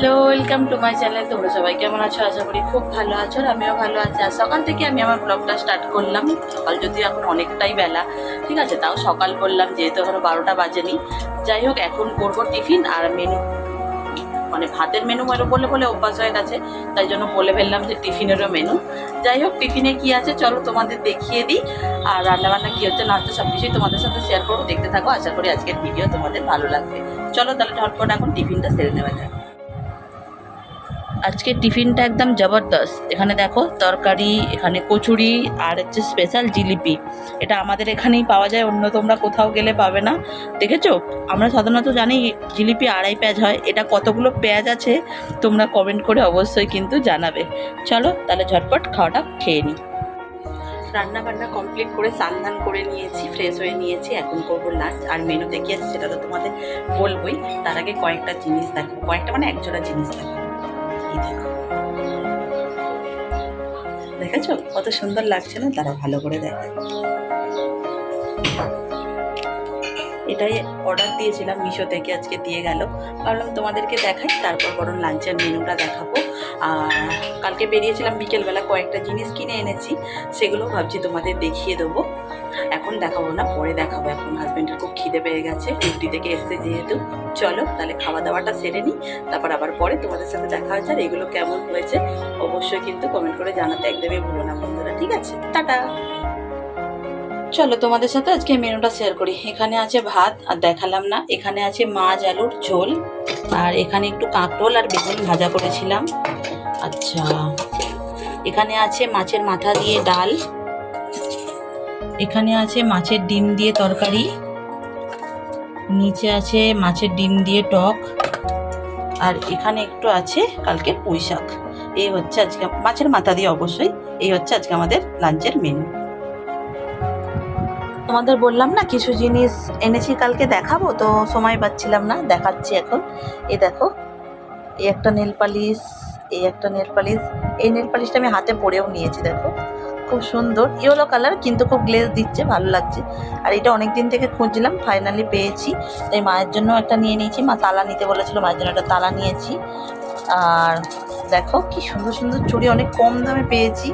Hello welcome to my channel তোমরা সবাই কেমন আছো? আশা করি খুব ভালো আছো আমিও ভালো আছি। আর সকাল থেকে আমি আমার ব্লগটা স্টার্ট করলাম। সকাল যদিও এখন অনেকটাই বেলা, ঠিক আছে? তাও সকাল করলাম, যেহেতু এখনও বারোটা বাজেনি। যাই হোক, এখন করব টিফিন আর মেনু মানে ভাতের মেনু মেনু বলে বলে অভ্যাস হয়ে গেছে। তাই জন্য বলে ফেললাম যে টিফিনেরও মেনু যাই হোক, টিফিনে কি আছে? চলো তোমাদের দেখিয়ে দিই। আর রান্নাবান্না কী হচ্ছে, না হচ্ছে, সব কিছুই তোমাদের সাথে শেয়ার করব। দেখতে থাকো, আশা করি আজকের ভিডিও তোমাদের ভালো লাগবে। চলো তাহলে ঝটপট এখন টিফিনটা সেরে নেওয়া যাক। আজকে টিফিনটা একদম জবরদস্ত। এখানে দেখো তরকারি, এখানে কচুরি, আর হচ্ছে স্পেশাল জিলিপি। এটা আমাদের এখানেই পাওয়া যায়, অন্য তোমরা কোথাও গেলে পাবে না। দেখেছ? আমরা সাধারণত জানি জিলিপি আড়াই পেঁয়াজ হয়। এটা কতগুলো পেঁয়াজ আছে তোমরা কমেন্ট করে অবশ্যই কিন্তু জানাবে। চলো তাহলে ঝটপট খাওয়াটা খেয়ে নিই। রান্না বান্না কমপ্লিট করে স্নান করে নিয়েছি ফ্রেশ হয়ে নিয়েছি। এখন করব লাঞ্চ আর মেনুতে কি আছে সেটা তো তোমাদের বলবোই। তার আগে কয়েকটা জিনিস দেখো। কয়েকটা মানে একজোড়া জিনিস দেখো। দেখেছ? কত সুন্দর লাগছে না? তারা ভালো করে দেখে। এটাই অর্ডার দিয়েছিলাম মিশো থেকে, আজকে দিয়ে গেল। ভাবলাম তোমাদেরকে দেখাই, তারপর বরং লাঞ্চের মেনুটা দেখাবো। আর কালকে বেরিয়েছিলাম বিকেলবেলা কয়েকটা জিনিস কিনে এনেছি, সেগুলো ভাবছি তোমাদের দেখিয়ে দেবো। এখন দেখাবো না, পরে দেখাবো। এখন হাজব্যান্ডের খুব খিদে পেয়ে গেছে ডিউটি থেকে এসছে যেহেতু। চলো, তাহলে খাওয়া দাওয়াটা সেরে নিই, তারপর আবার পরে তোমাদের সাথে দেখা হচ্ছে আর এগুলো কেমন হয়েছে, অবশ্যই কিন্তু কমেন্ট করে জানাতে একদমই ভুলো না বন্ধুরা, ঠিক আছে? টাটা! চলো, তোমাদের সাথে আজকে মেনুটা শেয়ার করি। এখানে আছে ভাত, আর দেখালাম না, এখানে আছে মাছ, আলুর ঝোল, আর এখানে একটু কাঁকরোল আর বেগুন ভাজা করেছিলাম। আচ্ছা। এখানে আছে মাছের মাথা দিয়ে ডাল। এখানে আছে মাছের ডিম দিয়ে তরকারি। নিচে আছে মাছের ডিম দিয়ে টক। আর এখানে একটু আছে কালকে পুঁই শাক। এই হচ্ছে আজকে মাছের মাথা দিয়ে অবশ্যই। এই হচ্ছে আজকে আমাদের লাঞ্চের মেনু তোমাদের বললাম না, কিছু জিনিস এনেছি কালকে দেখাবো, তো সময় পাচ্ছিলাম না, দেখাচ্ছি এখন। এই দেখো, এই একটা নেল পালিশ। এই একটা নেল পালিশ এই নেল পালিশটা আমি হাতে পরেও নিয়েছি, দেখো। খুব সুন্দর। ইয়েলো কালার কিন্তু খুব গ্লেজ দিচ্ছে, ভালো লাগছে। আর এটা অনেক দিন থেকে খুঁজছিলাম ফাইনালি পেয়েছি। তাই মায়ের জন্য একটা নিয়ে নিয়েছি। মা তালা নিতে বলেছিল, মায়ের জন্য একটা তালা নিয়েছি। আর দেখো কি সুন্দর সুন্দর চুড়ি, অনেক কম দামে পেয়েছি।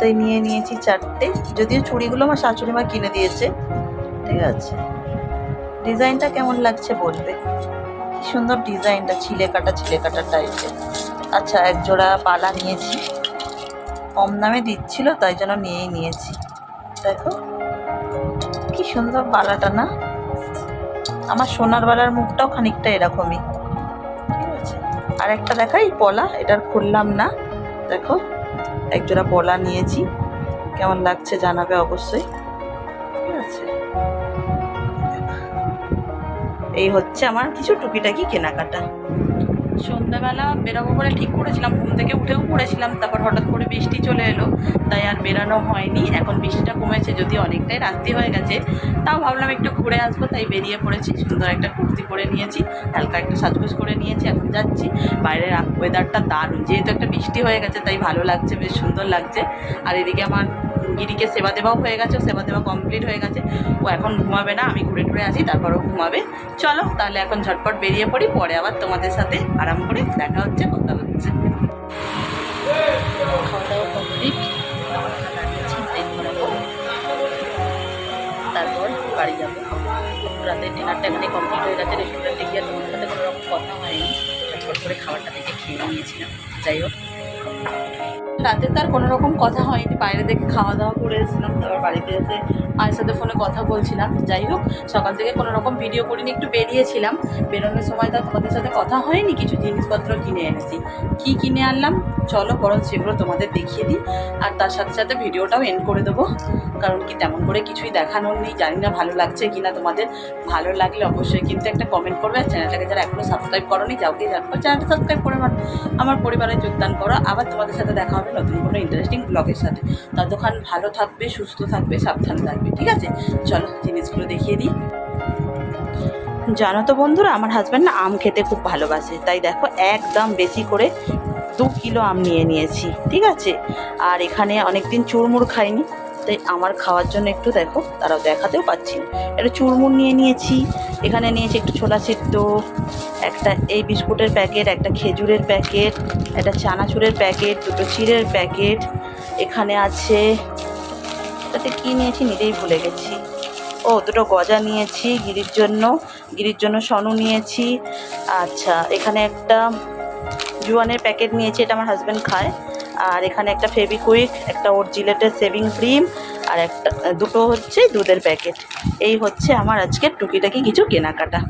তাই নিয়ে নিয়েছি চারটে। যদিও চুড়িগুলো আমার শাশুড়ি মা কিনে দিয়েছে। ঠিক আছে। ডিজাইনটা কেমন লাগছে বলবে? কি সুন্দর ডিজাইনটা ছিলে কাটা ছিলে কাটা টাইপের আচ্ছা এক জোড়া পালা নিয়েছি। কম দামে দিচ্ছিল, তাই জন্য নিয়েই নিয়েছি। দেখো, কি সুন্দর বালাটা না? আমার সোনার বালার মুখটাও খানিকটা এরকমই। ঠিক আছে। আর একটা দেখাই, পলা, এটার খুললাম না। দেখো একজোড়া পলা নিয়েছি। কেমন লাগছে জানাবে অবশ্যই। ঠিক আছে। এই হচ্ছে আমার কিছু টুকিটাকি কেনাকাটা। সন্ধ্যাবেলা বেরোবো বলে ঠিক করেছিলাম, ঘুম থেকে উঠেও পড়েছিলাম, তারপর হঠাৎ করে বৃষ্টি চলে এলো, তাই আর বেরানো হয়নি। এখন বৃষ্টিটা কমেছে যদি অনেকটাই রাত্রি হয়ে গেছে, তাও ভাবলাম একটু ঘুরে আসব, তাই বেরিয়ে পড়েছি। সুন্দর একটা কুর্তি পরে নিয়েছি, হালকা একটা সাজগোজ করে নিয়েছি, এখন যাচ্ছি। বাইরের ওয়েদারটা দারুণ, যেহেতু একটা বৃষ্টি হয়ে গেছে, তাই ভালো লাগছে, বেশ সুন্দর লাগছে। আর এদিকে আমার গিরিকে সেবা দেওয়াও হয়ে গেছে, সেবা দেওয়া কমপ্লিট হয়ে গেছে। ও এখন ঘুমাবে না, আমি ঘুরে টুরে আসি তারপরও ঘুমাবে। চলো, তাহলে এখন ঝটপট বেরিয়ে পড়ি, পরে আবার তোমাদের সাথে আরাম করে দেখা হচ্ছে, কথা হচ্ছে। খাওয়া দাওয়া কমপ্লিট তারপর বাড়ি যাব। রাতের ডিনারটা এখানে কমপ্লিট হয়ে গেছে রেস্টুরেন্টে গিয়ে তোমার সাথে কোনো রকম কথা হয়নি। ঝটপট করে খাবারটা থেকে খেয়ে নিয়েছিলাম। যাই হোক। রাতে তার কোনো রকম কথা হয়নি। বাইরে থেকে খাওয়া দাওয়া করে এসেছিলাম, তারপর বাড়িতে এসে মায়ের সাথে ফোনে কথা বলছিলাম। যাই হোক, সকাল থেকে কোনো রকম ভিডিও করিনি, একটু বেরিয়েছিলাম। বেরোনোর সময় তো তোমাদের সাথে কথা হয়নি, কিছু জিনিসপত্র কিনে এনেছি। কি কিনে আনলাম? চলো বরং সেগুলো তোমাদের দেখিয়ে দিই। আর তার সাথে সাথে ভিডিওটাও এন্ড করে দেবো। কারণ কি তেমন করে কিছুই দেখানোর নেই, জানি না ভালো লাগছে কি না তোমাদের। ভালো লাগলে অবশ্যই কিন্তু একটা কমেন্ট করবে। আর চ্যানেলটাকে যারা এখনও সাবস্ক্রাইব করোনি, যাও গিয়ে জানব চ্যানেলটা সাবস্ক্রাইব করে আমার পরিবারে যোগদান করো। আবার তোমাদের সাথে দেখা হবে। নতুন কোনো ইন্টারেস্টিং ব্লগের সাথে। ততক্ষণ ভালো থাকবে, সুস্থ থাকবে, সাবধান থাকবে, ঠিক আছে? চলো, জিনিসগুলো দেখিয়ে দিই। জানো তো বন্ধুরা, আমার হাজব্যান্ড না আম খেতে খুব ভালোবাসে। তাই দেখো, একদম বেশি করে দু কিলো আম নিয়ে নিয়েছি, ঠিক আছে? আর এখানে অনেকদিন চুরমুর খাইনি। তাই আমার খাওয়ার জন্য একটু দেখো, তারাও দেখাতেও পাচ্ছি একটু চুরমুর নিয়ে নিয়েছি, এখানে নিয়েছি একটু ছোলা সিদ্ধ, একটা এই বিস্কুটের প্যাকেট, একটা খেজুরের প্যাকেট, একটা চানাচুরের প্যাকেট, দুটো চিড়ের প্যাকেট, এখানে আছে, এটাতে কী নিয়েছি নিজেই ভুলে গেছি। ও, দুটো গজা নিয়েছি গিরির জন্য গিরির জন্য সনু নিয়েছি। আচ্ছা এখানে একটা জুয়ানের প্যাকেট নিয়েছি, এটা আমার হাজব্যান্ড খায়। আর এখানে একটা ফেবিকুইক একটা ওর জিলেটের সেভিং ক্রিম, আর একটা, দুটো হচ্ছে দুধের প্যাকেট। এই হচ্ছে আমার আজকের টুকিটাকি কিছু কেনাকাটা।